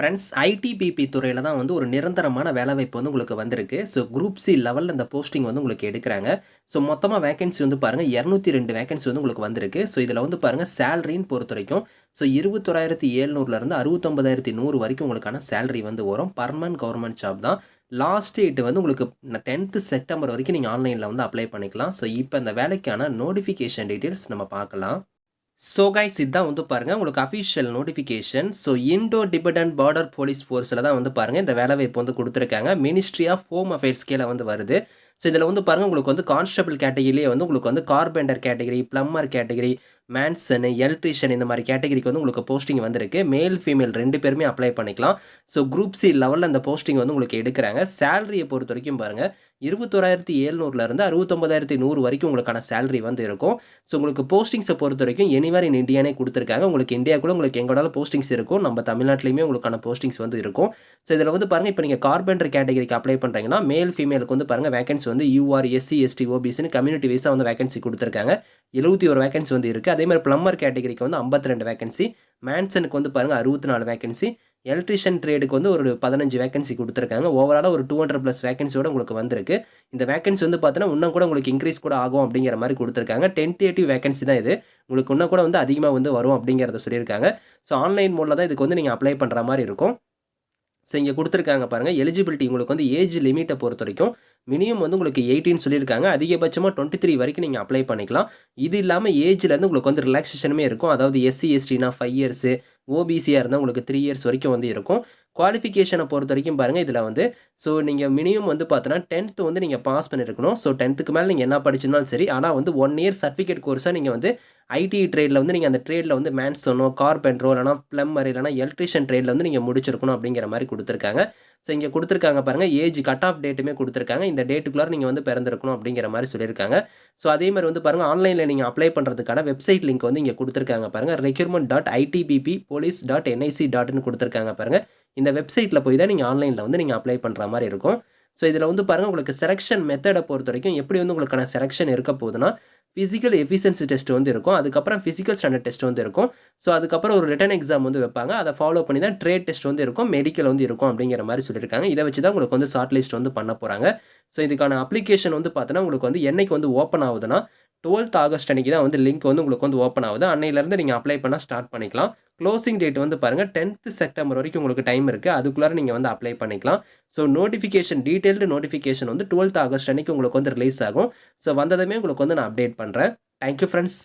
Friends ITBP துறையில் தான் வந்து ஒரு நிரந்தரமான வேலைவாய்ப்பு வந்து உங்களுக்கு வந்திருக்கு. ஸோ குரூப் சி லெவலில் இந்த போஸ்டிங் வந்து உங்களுக்கு எடுக்கிறாங்க. ஸோ மொத்தமாக வேகன்சி வந்து பாருங்கள் இரநூத்தி ரெண்டு வேகன்சி வந்து உங்களுக்கு வந்திருக்கு. ஸோ இதில் வந்து பாருங்கள் சேலரின்னு பொறுத்த வரைக்கும் ஸோ இருபத்தொராயிரத்தி ஏழ்நூறுலேருந்து அறுபத்தொம்பதாயிரத்தி நூறு வரைக்கும் உங்களுக்கான சேலரி வந்து வரும். பர்மனன்ட் கவர்மெண்ட் ஜாப் தான். லாஸ்ட் டேட் வந்து உங்களுக்கு டென்த்து செப்டம்பர் வரைக்கும் நீங்கள் ஆன்லைனில் வந்து அப்ளை பண்ணிக்கலாம். ஸோ இப்போ இந்த வேலைக்கான நோட்டிஃபிகேஷன் டீட்டெயில்ஸ் நம்ம பார்க்கலாம். ஸோ கைஸ் இதுதான் வந்து பாருங்கள் உங்களுக்கு official notification so Indo Tibetan border police ஃபோர்ஸில் தான் வந்து பாருங்கள் இந்த வேலைவாய்ப்பு வந்து கொடுத்துருக்காங்க. மினிஸ்ட்ரி ஆஃப் ஹோம் அஃபேர்ஸ் கீழே வந்து வருது. ஸோ இதில் வந்து பாருங்கள் உங்களுக்கு வந்து கான்ஸ்டபிள் கேட்டகிரிலேயே வந்து உங்களுக்கு வந்து கார்பெண்டர் கேட்டகிரி ப்ளம்மர் கேட்டகிரி மேன்சனு எலக்ட்ரிஷியன் இந்த மாதிரி கேட்டகரிக்கு வந்து உங்களுக்கு போஸ்டிங் வந்திருக்கு. மேல் ஃபீமேல் ரெண்டு பேருமே அப்ளை பண்ணிக்கலாம். ஸோ குரூப் சி லெவலில் அந்த போஸ்டிங் வந்து உங்களுக்கு எடுக்கிறாங்க. சேலரியை பொறுத்த வரைக்கும் பாருங்கள் இருபத்தோராயிரத்தி ஏழ்நூறுலேருந்து அறுபத்தொம்பதாயிரத்தி நூறு வரைக்கும் உங்களுக்கான சேலரி வந்து இருக்கும். ஸோ உங்களுக்கு போஸ்டிங்ஸை பொறுத்த வரைக்கும் எனிவேர் இன் இந்தியானே கொடுத்துருக்காங்க. உங்களுக்கு இந்தியாவுக்குள்ள உங்களுக்கு எங்கோடாலும் போஸ்டிங்ஸ் இருக்கும். நம்ம தமிழ்நாட்டிலையுமே உங்களுக்கான போஸ்டிங்ஸ் வந்து இருக்கும். ஸோ இதில் வந்து பாருங்கள் இப்போ நீங்கள் கார்பெண்டர் கேட்டகரிக்கு அப்ளை பண்ணுறீங்கன்னா மேல் ஃபீமேலுக்கு வந்து பாருங்கள் வேகன்சி வந்து யூஆர் எஸ்சி எஸ்டி ஓபிசின்னு கம்யூனிட்டி வைஸாக வந்து வேகன்சி கொடுத்துருக்காங்க. எழுபத்தி ஒரு வேகன்சி வந்து இருக்குது அதே மாதிரி ப்ளம்பர் கேட்டகரிக்கு வந்து ஐம்பத்தி ரெண்டு வேகன்சி மேன்சனுக்கு வந்து பாருங்கள் அறுபத்தி நாலு வேகன்சி எலக்ட்ரிஷியன் ட்ரேடுக்கு வந்து ஒரு பதினஞ்சு வேகன்சி கொடுத்துருக்காங்க. ஓவராலாக ஒரு டூ ஹண்ட்ரட் ப்ளஸ் வேகன்சியோட உங்களுக்கு வந்திருக்கு. இந்த வேகன்சி வந்து பார்த்தீங்கன்னா இன்னும் கூட உங்களுக்கு இன்க்ரீஸ் கூட ஆகும் அப்படிங்கிற மாதிரி கொடுத்துருக்காங்க. டென்டேட்டிவ் வேகன்சி தான் இது. உங்களுக்கு இன்னும் கூட வந்து அதிகமாக வந்து வரும் அப்படிங்கிறத சொல்லியிருக்காங்க. ஸோ ஆன்லைன் மோடில் தான் இதுக்கு வந்து நீங்கள் அப்ளை பண்ணுற மாதிரி இருக்கும். ஸோ இங்கே கொடுத்துருக்காங்க பாருங்கள் எலிஜிபிலிட்டி உங்களுக்கு வந்து ஏஜ் லிமிட்டை பொறுத்த வரைக்கும் மினிமம் வந்து உங்களுக்கு எயிட்டின்னு சொல்லியிருக்காங்க. அதிகபட்சமாக டுவெண்ட்டி த்ரீ வரைக்கும் நீங்கள் அப்ளை பண்ணிக்கலாம். இது இல்லாமல் ஏஜ்லேருந்து உங்களுக்கு வந்து ரிலாக்ஸேஷனுமே இருக்கும். அதாவது எஸ்சி எஸ்டினா ஃபைவ் இயர்ஸு ஓபிசியாக இருந்தால் உங்களுக்கு த்ரீ இயர்ஸ் வரைக்கும் வந்து இருக்கும். குவாலிஃபிகேஷனை பொறுத்த வரைக்கும் பாருங்கள் இதில் வந்து ஸோ நீங்கள் மினிமம் வந்து பார்த்தோன்னா டென்த்து வந்து நீங்கள் பாஸ் பண்ணியிருக்கணும் ஸோ டென்த்துக்கு மேலே நீங்கள் என்ன படிச்சிருந்தாலும் சரி ஆனால் வந்து ஒன் இயர் சர்டிஃபிகேட் கோர்ஸாக நீங்கள் வந்து ஐடி ட்ரேடில் வந்து நீங்கள் அந்த ட்ரேடில் வந்து மேன்சனோ கார்பென்ட்ரோ இல்லைனா ப்ளம்பர் இல்லைனா எலக்ட்ரிஷியன் ட்ரேடில் வந்து நீங்கள் முடிச்சிருக்கணும் அப்படிங்கிற மாதிரி கொடுத்துருக்காங்க. ஸோ இங்கே கொடுத்துருக்காங்க பாருங்கள் ஏஜ் கட் ஆஃப் டேட்டுமே கொடுத்துருக்காங்க. இந்த டேட்டுக்குள்ளார நீங்கள் வந்து பிறந்திருக்கணும் அப்படிங்கிற மாதிரி சொல்லியிருக்காங்க. ஸோ அதே மாதிரி வந்து பாருங்கள் ஆன்லைனில் நீங்கள் அப்ளை பண்ணுறதுக்கான வெப்சைட் லிங்க் வந்து இங்கே கொடுத்துருக்காங்க பாருங்கள் recruitment dot ITBP police dot NIC டாட்னு கொடுத்துருக்காங்க பாருங்கள் இந்த வெப்சைட்டில் போய் தான் நீங்கள் ஆன்லைனில் வந்து நீங்கள் அப்ளை பண்ணுற மாதிரி இருக்கும். ஸோ இதில் வந்து பாருங்கள் உங்களுக்கு செலெக்ஷன் மெத்தடை பொறுத்த வரைக்கும் எப்படி வந்து உங்களுக்கான செலெக்ஷன் இருக்க போகுதுன்னா ஃபிசிக்கல் எஃபிஷியன்சி டெஸ்ட் வந்து இருக்கும். அதுக்கப்புறம் ஃபிசிக்கல் ஸ்டாண்டர்ட் டெஸ்ட் வந்து இருக்கும். ஸோ அதுக்கப்புறம் ஒரு ரிட்டன் எக்ஸாம் வந்து வைப்பாங்க. அதை ஃபாலோ பண்ணி தான் ட்ரேட் டெஸ்ட் வந்து இருக்கும். மெடிக்கல் வந்து இருக்கும் அப்படிங்கிற மாதிரி சொல்லியிருக்காங்க. இதை வச்சு தான் உங்களுக்கு வந்து ஷார்ட் லிஸ்ட் வந்து பண்ண போகிறாங்க ஸோ இதுக்கான அப்ளிகேஷன் வந்து பார்த்தோன்னா உங்களுக்கு வந்து என்னைக்கு வந்து ஓப்பன் ஆகுதுன்னா டுவெல்த் ஆகஸ்ட் அன்றைக்கி தான் வந்து லிங்க் வந்து உங்களுக்கு வந்து ஓப்பன் ஆகுது. அன்னையிலேருந்து நீங்கள் அப்ளை பண்ணால் ஸ்டார்ட் பண்ணிக்கலாம். க்ளோசிங் டேட் வந்து பாருங்கள் டென்த்து செப்டம்பர் வரைக்கும் உங்களுக்கு டைம் இருக்குது அதுக்குள்ளார நீங்கள் வந்து அப்ளை பண்ணிக்கலாம். ஸோ நோட்டிஃபிகேஷன் டீட்டெயில்டு நோட்டிஃபிகேஷன் வந்து டுவெல்த் ஆகஸ்ட் அன்றைக்கி உங்களுக்கு வந்து ரிலீஸ் ஆகும். ஸோ வந்ததுமே உங்களுக்கு வந்து நான் அப்டேட் பண்ணுறேன் தேங்க்யூ ஃப்ரெண்ட்ஸ்